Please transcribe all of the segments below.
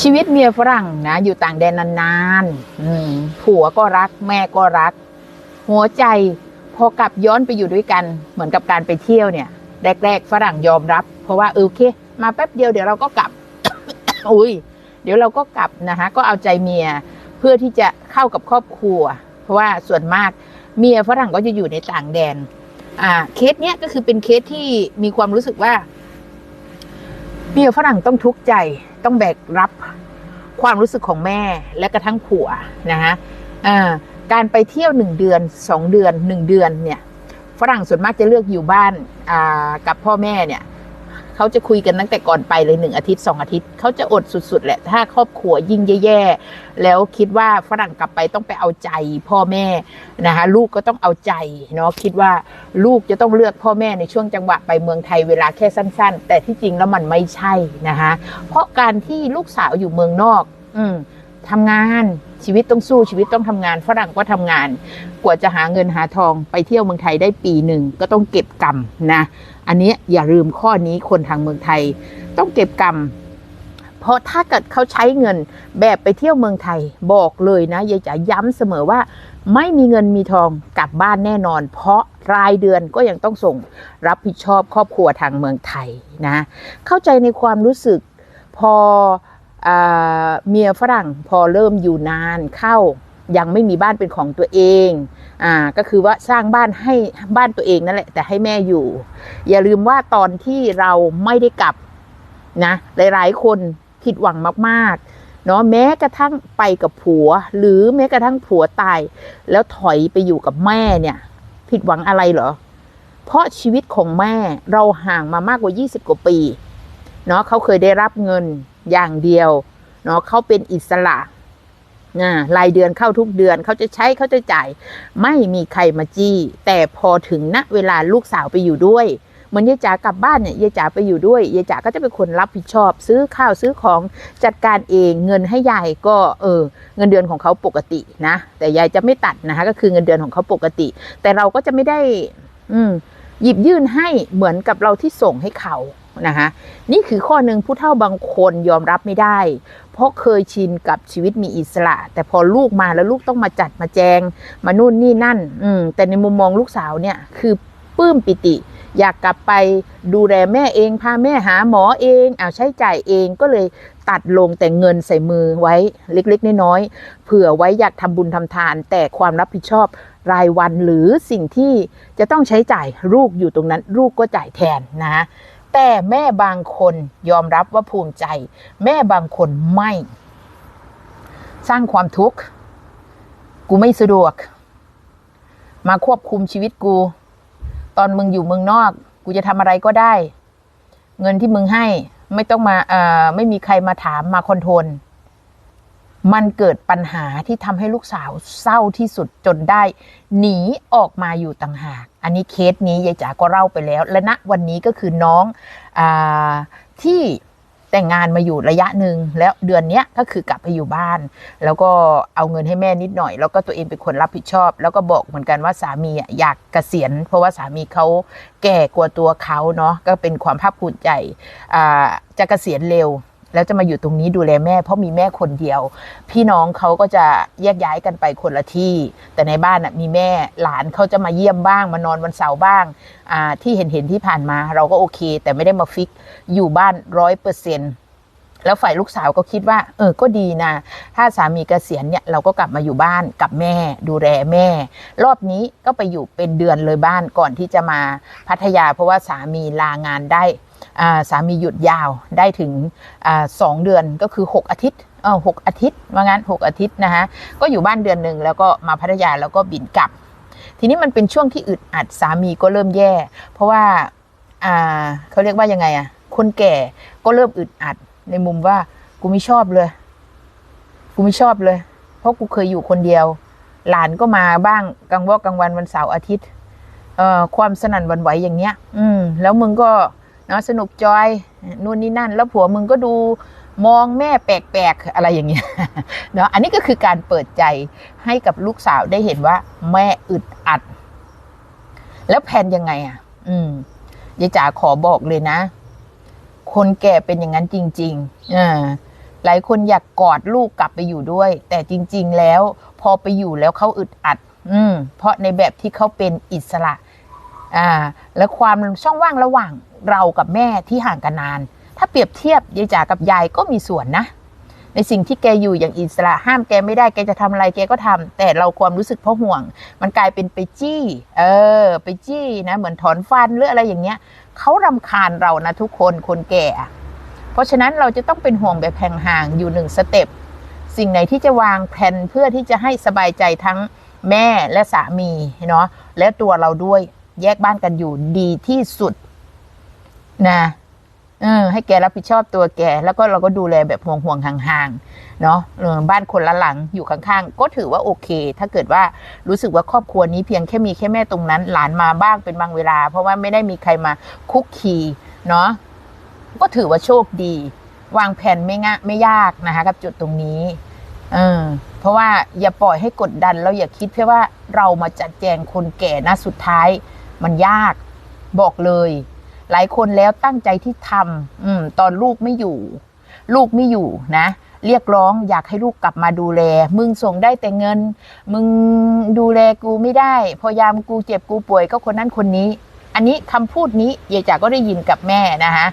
ชีวิตเมียฝรั่งนะ อยู่ต่างแดนนานๆผัวก็รัก แม่ก็รัก หัวใจพอกลับย้อนไปอยู่ด้วยกัน เหมือนกับการไปเที่ยวเนี่ยแรกๆฝรั่งยอมรับ เพราะว่าโอเค มาแป๊บเดียวเดี๋ยวเราก็กลับ อุ้ยเดี๋ยวเราก็กลับนะคะก็เอาใจเมียเพื่อที่จะเข้ากับครอบครัว เพราะว่าส่วนมากเมียฝรั่งก็จะอยู่ในต่างแดน อ่า เคสเนี้ยก็คือเป็นเคสที่มีความรู้สึกว่า เมียฝรั่งต้องทุกข์ใจ ต้องแบกรับความรู้สึกของแม่และกระทั่งผัวนะฮะการไปเที่ยวหนึ่งเดือนสองเดือนหนึ่งเดือนเนี่ยฝรั่งส่วนมากจะเลือกอยู่บ้านกับพ่อแม่เนี่ย เขาจะคุยกันตั้งแต่ก่อนไปเลยหนึ่งอาทิตย์สองอาทิตย์ เขาจะอดสุดๆแหละ ถ้าครอบครัวยิ่งแย่ๆ แล้วคิดว่าฝรั่งกลับไปต้องไปเอาใจพ่อแม่นะคะลูกก็ต้องเอาใจเนาะคิดว่าลูกจะต้องเลือกพ่อแม่ในช่วงจังหวะไปเมืองไทยเวลาแค่สั้น ๆ แต่ที่จริงแล้วมันไม่ใช่นะคะเพราะการที่ลูกสาวอยู่เมืองนอก อืทำงาน ชีวิตต้องสู้ชีวิตต้องทำงานฝรั่งก็ทำงาน กว่าจะหาเงินหาทองไปเที่ยวเมืองไทยได้ปีหนึ่งก็ต้องเก็บกรรมนะอันนี้อย่าลืมข้อนี้คนทางเมืองไทย ต้องเก็บกรรมเพราะถ้าเกิดเขาใช้เงินแบบไปเที่ยวเมืองไทยบอกเลยนะยายจ๋าย้ำเสมอว่า ไม่มีเงินมีทองกลับบ้านแน่นอน เพราะรายเดือนก็ยังต้องส่งรับผิดชอบครอบครัวทางเมืองไทยนะ เข้าใจในความรู้สึกพอ เมียฝรั่งพอเริ่มอยู่นานเข้ายังไม่มีบ้านเป็นของตัวเองอ่าก็คือว่าสร้างบ้านให้บ้านตัวเองนั่นแหละ แต่ให้แม่อยู่ อย่าลืมว่าตอนที่เราไม่ได้กลับนะหลายๆ คนผิดหวังมากๆเนาะแม้กระทั่งไปกับผัว หรือแม้กระทั่งผัวตาย แล้วถอยไปอยู่กับแม่เนี่ย ผิดหวังอะไรเหรอ เพราะชีวิตของแม่เราห่างมามากกว่า 20 กว่าปีเนาะเขาเคยได้รับเงิน อย่างเดียวเนาะเขาเป็นอิสระอ่ารายเดือนเข้าทุกเดือนเขาจะใช้เขาจะจ่าย ไม่มีใครมาจี้ แต่พอถึงณเวลาลูกสาวไปอยู่ด้วยเหมือนยายจ๋ากลับบ้านเนี่ยยายจ๋าไปอยู่ด้วยยายจ๋าก็จะเป็นคนรับผิดชอบ ซื้อข้าวซื้อของจัดการเองเงินให้ยายก็เออเงินเดือนของเขาปกตินะ แต่ยายจะไม่ตัดนะคะก็คือเงินเดือนของเขาปกติ แต่เราก็จะไม่ได้ อืมหยิบยื่นให้เหมือนกับเราที่ส่งให้เขา นะคะ นี่คือข้อหนึ่งผู้เฒ่าบางคนยอมรับไม่ได้ เพราะเคยชินกับชีวิตมีอิสระ แต่พอลูกมาแล้วลูกต้องมาจัดมาแจง มานู่นนี่นั่น อืมแต่ในมุมมองลูกสาวเนี่ยคือปลื้มปิติ อยากกลับไปดูแลแม่เองพาแม่หาหมอเองเอาใช้จ่ายเองก็เลยตัดลงแต่เงินใส่มือไว้เล็กๆน้อยๆเผื่อไว้อยากทำบุญทำทาน แต่ความรับผิดชอบรายวันหรือสิ่งที่จะต้องใช้จ่ายลูกอยู่ตรงนั้น ลูกก็จ่ายแทนนะ แต่แม่บางคนยอมรับว่าภูมิใจ แม่บางคนไม่ สร้างความทุกข์ กูไม่สะดวก มาควบคุมชีวิตกู ตอนมึงอยู่เมืองนอก กูจะทำอะไรก็ได้ เงินที่มึงให้ไม่ต้องมาเอ่อไม่มีใครมาถามมาคอนโทรล มันเกิดปัญหาที่ทำให้ลูกสาวเศร้าที่สุดจนได้ หนีออกมาอยู่ต่างหาก อันนี้เคสนี้ยายจ๋าก็เล่าไปแล้ว และณวันนี้ก็คือน้องอาที่แต่งงานมาอยู่ระยะหนึ่งแล้วเดือนนี้ก็คือกลับไปอยู่บ้าน แล้วก็เอาเงินให้แม่นิดหน่อย แล้วก็ตัวเองเป็นคนรับผิดชอบ แล้วก็บอกเหมือนกันว่าสามีอะอยากเกษียณ เพราะว่าสามีเขาแก่กว่าตัวเขาเนาะก็เป็นความภาคภูมิใจอ่าจะเกษียณเร็ว แล้วจะมาอยู่ตรงนี้ดูแลแม่ เพราะมีแม่คนเดียว พี่น้องเขาก็จะแยกย้ายกันไปคนละที่ แต่ในบ้านมีแม่หลานเขาจะมาเยี่ยมบ้าง มานอนวันเสาร์บ้างที่เห็นเห็นที่ผ่านมาเราก็โอเค แต่ไม่ได้มาฟิกอยู่บ้านร้อยเปอร์เซ็นต์แล้วฝ่ายลูกสาวก็คิดว่า เออก็ดีนะ ถ้าสามีเกษียณเนี่ยเราก็กลับมาอยู่บ้านกับแม่ ดูแลแม่ รอบนี้ก็ไปอยู่เป็นเดือนเลยบ้านก่อนที่จะมาพัทยา เพราะว่าสามีลางานได้ สามีหยุดยาวได้ถึงอสองเดือนก็คือ 6 อาทิตย์เออหกอาทิตย์ว่างั้นหกอาทิตย์นะคะก็อยู่บ้านเดือนหนึ่งแล้วก็มาพัทยาแล้วก็บินกลับ ทีนี้มันเป็นช่วงที่อึดอัดสามีก็เริ่มแย่ เพราะว่าเขาเรียกว่ายังไงอะคนแก่ก็เริ่มอึดอัดในมุมว่ากูไม่ชอบเลย กูไม่ชอบเลย เพราะกูเคยอยู่คนเดียว หลานก็มาบ้างกลางวอกกลางวันวันเสาร์อาทิตย์เอ่อความสนั่นวันไหวอย่างเงี้ย อืม แล้วมึงก็ นาะสนุกจอยนู่นนี่นั่น แล้วผัวมึงก็ดูมองแม่แปลกๆอะไรอย่างเงี้ยเนาะอันนี้ก็คือการเปิดใจให้กับลูกสาวได้เห็นว่า แม่อึดอัด แล้วแผนยังไงอะ อืมยายจ๋าขอบอกเลยนะ คนแก่เป็นอย่างนั้นจริงๆอ่าหลายคนอยากกอดลูกกลับไปอยู่ด้วย แต่จริง ๆ แล้ว พอไปอยู่แล้วเขาอึดอัด อืม เพราะในแบบที่เขาเป็นอิสระ อ่า และความช่องว่างระหว่าง เรากับแม่ที่ห่างกันนาน ถ้าเปรียบเทียบยายจ๋ากับยายก็มีส่วนนะ ในสิ่งที่แกอยู่อย่างอิสระห้ามแกไม่ได้แกจะทำอะไรแกก็ทำแต่เราความรู้สึกเพราะห่วง มันกลายเป็นไปจี้ เออ ไปจี้นะ เหมือนถอนฟันหรืออะไรอย่างเงี้ยเขารำคาญเรานะทุกคนคนแก่ เพราะฉะนั้นเราจะต้องเป็นห่วงแบบห่างๆอยู่หนึ่งสเต็ปสิ่งไหนที่จะวางแผนเพื่อที่จะให้สบายใจทั้งแม่และสามีเนาะและตัวเราด้วยแยกบ้านกันอยู่ดีที่สุด นะเออให้แกรับผิดชอบตัวแก แล้วก็เราก็ดูแลแบบห่วงห่วงห่างๆ เนาะบ้านคนละหลังอยู่ข้างๆ ก็ถือว่าโอเค ถ้าเกิดว่ารู้สึกว่าครอบครัวนี้เพียงแค่มีแค่แม่ตรงนั้น หลานมาบ้างเป็นบางเวลา เพราะว่าไม่ได้มีใครมาคุกคีเนาะก็ถือว่าโชคดี วางแผนไม่ง่ายไม่ยากนะคะ กับจุดตรงนี้ เออ เพราะว่าอย่าปล่อยให้กดดันแล้วอย่าคิดแค่ว่าเรามาจัดแจงคนแก่นะสุดท้าย มันยากบอกเลย หลายคนแล้วตั้งใจที่ทำอืมตอนลูกไม่อยู่ ลูกไม่อยู่นะ เรียกร้องอยากให้ลูกกลับมาดูแล มึงส่งได้แต่เงิน มึงดูแลกูไม่ได้ พอยามกูเจ็บกูป่วยก็คนนั้นคนนี้ อันนี้คำพูดนี้ยายจ๋าก็ได้ยินกับแม่นะคะ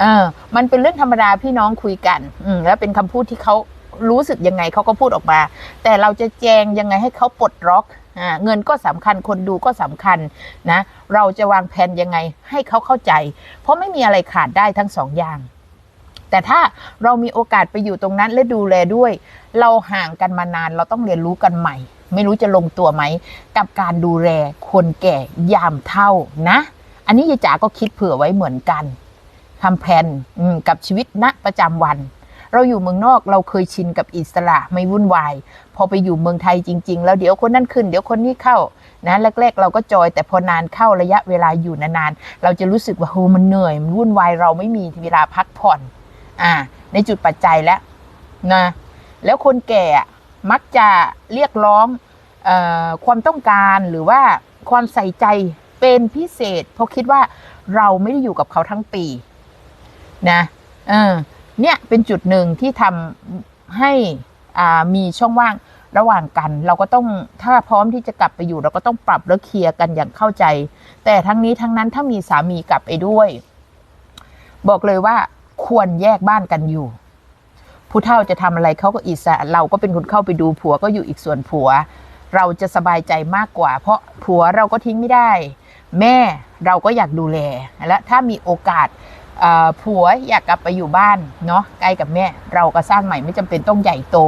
เออมันเป็นเรื่องธรรมดาพี่น้องคุยกัน อืมแล้วเป็นคำพูดที่เขารู้สึกยังไงเขาก็พูดออกมา แต่เราจะแจงยังไงให้เขาปลดล็อก เงินก็สำคัญคนดูก็สำคัญนะ เราจะวางแผนยังไงให้เขาเข้าใจ เพราะไม่มีอะไรขาดได้ทั้งสองอย่าง แต่ถ้าเรามีโอกาสไปอยู่ตรงนั้นและดูแลด้วย เราห่างกันมานานเราต้องเรียนรู้กันใหม่ ไม่รู้จะลงตัวไหม กับการดูแลคนแก่ยามเท่านะ อันนี้ยายจ๋าก็คิดเผื่อไว้เหมือนกันทำแผนกับชีวิตณประจำวัน เราอยู่เมืองนอกเราเคยชินกับอิสระไม่วุ่นวาย พอไปอยู่เมืองไทยจริง ๆ แล้วเดี๋ยวคนนั้นขึ้น เดี๋ยวคนนี้เข้านะแรกๆ เราก็จอยแต่พอนานเข้าระยะเวลาอยู่นานๆเราจะรู้สึกว่าโหมันเหนื่อยมันวุ่นวายเราไม่มีเวลาพักผ่อนอ่าในจุดปัจจัยแล้วนะแล้วคนแก่มักจะเรียกร้องออความต้องการหรือว่าความใส่ใจเป็นพิเศษ เพราะคิดว่าเราไม่ได้อยู่กับเขาทั้งปี นะเออ เนี่ยเป็นจุดหนึ่งที่ทำให้มีช่องว่างระหว่างกัน เราก็ต้องถ้าพร้อมที่จะกลับไปอยู่ เราก็ต้องปรับและเคลียร์กันอย่างเข้าใจ แต่ทั้งนี้ทั้งนั้นถ้ามีสามีกลับไปด้วย บอกเลยว่าควรแยกบ้านกันอยู่ ผู้เฒ่าจะทำอะไรเขาก็อิสระเราก็เป็นคนเข้าไปดูผัวก็อยู่อีกส่วนผัว เราจะสบายใจมากกว่า เพราะผัวเราก็ทิ้งไม่ได้ แม่เราก็อยากดูแลและถ้ามีโอกาส ผัวอยากกลับไปอยู่บ้านเนาะใกล้กับแม่ เราก็สร้างใหม่ไม่จำเป็นต้องใหญ่โต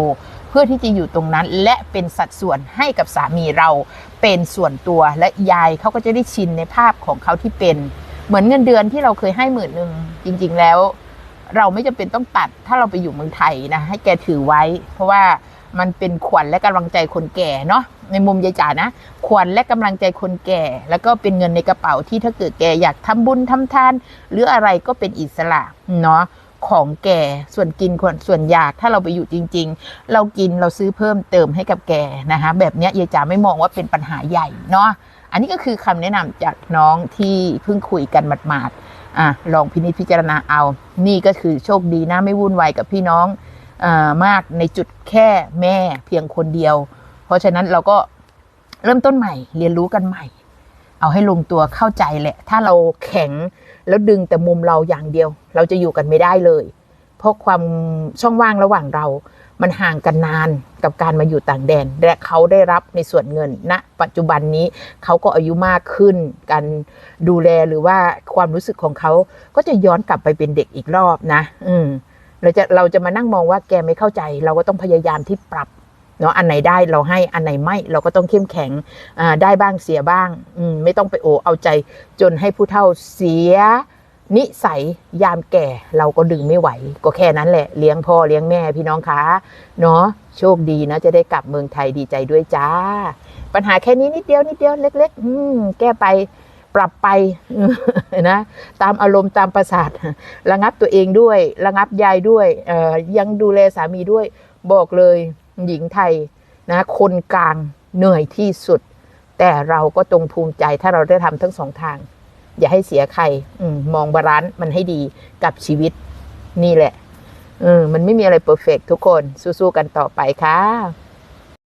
เพื่อที่จะอยู่ตรงนั้นและเป็นสัดส่วนให้กับสามีเราเป็นส่วนตัวและยายเขาก็จะได้ชินในภาพของเขาที่เป็น เหมือนเงินเดือนที่เราเคยให้หมื่นหนึ่งจริง ๆ แล้ว เราไม่จำเป็นต้องตัดถ้าเราไปอยู่เมืองไทยนะให้แกถือไว้ เพราะว่ามันเป็นขวัญและกำลังใจคนแก่เนาะ ในมุมยายจ๋านะขวัญและกำลังใจคนแก่ แล้วก็เป็นเงินในกระเป๋าที่ถ้าเกิดแกอยากทำบุญทำทาน หรืออะไรก็เป็นอิสระเนาะของแก่ส่วนกินคนส่วนอยากถ้าเราไปอยู่จริง ๆ เรากินเราซื้อเพิ่มเติมให้กับแกนะคะ แบบนี้ยยายจ๋าไม่มองว่าเป็นปัญหาใหญ่เนาะอันนี้ก็คือคำแนะนำจากน้องที่เพิ่งคุยกันหมาดๆอะลองพินิจพิจารณาเอา นี่ก็คือโชคดีนะไม่วุ่นวายกับพี่น้องอามากในจุดแค่แม่เพียงคนเดียว เพราะฉะนั้นเราก็เริ่มต้นใหม่ เรียนรู้กันใหม่ เอาให้ลงตัวเข้าใจแหละ ถ้าเราแข็งแล้วดึงแต่มุมเราอย่างเดียว เราจะอยู่กันไม่ได้เลย เพราะความช่องว่างระหว่างเรา มันห่างกันนานกับการมาอยู่ต่างแดน และเขาได้รับในส่วนเงินณนะปัจจุบันนี้เขาก็อายุมากขึ้น การดูแลหรือว่าความรู้สึกของเขาก็จะย้อนกลับไปเป็นเด็กอีกรอบนะ อืมเราจะเราจะมานั่งมองว่าแกไม่เข้าใจ เราก็ต้องพยายามที่ปรับ เนาะอันไหนได้เราให้อันไหนไม่เราก็ต้องเข้มแข็งได้บ้างเสียบ้างมไม่ต้องไปโอเอาใจจนให้ผู้เฒ่าเสีย นิสัยยามแก่เราก็ดึงไม่ไหว ก็แค่นั้นแหละเลี้ยงพ่อเลี้ยงแม่พี่น้องคะเนาะโชคดีนะจะได้กลับเมืองไทยดีใจด้วยจ้า ปัญหาแค่นี้นิดเดียวนิดเดียวเล็ก ๆ อืแก้ไปปรับไปนะตามอารมณ์ตามประสาทระงับตัวเองด้วย ระงับยายด้วยยังดูแลสามีด้วยบอกเลย หญิงไทยนะคนกลางเหนื่อยที่สุด แต่เราก็จงภูมิใจถ้าเราได้ทำทั้งสองทาง อย่าให้เสียใครอมมองบาลานซ์มันให้ดีกับชีวิตนี่แหละเออมันไม่มีอะไรเพอร์เฟกทุกคนสู้ๆกันต่อไปค่ะ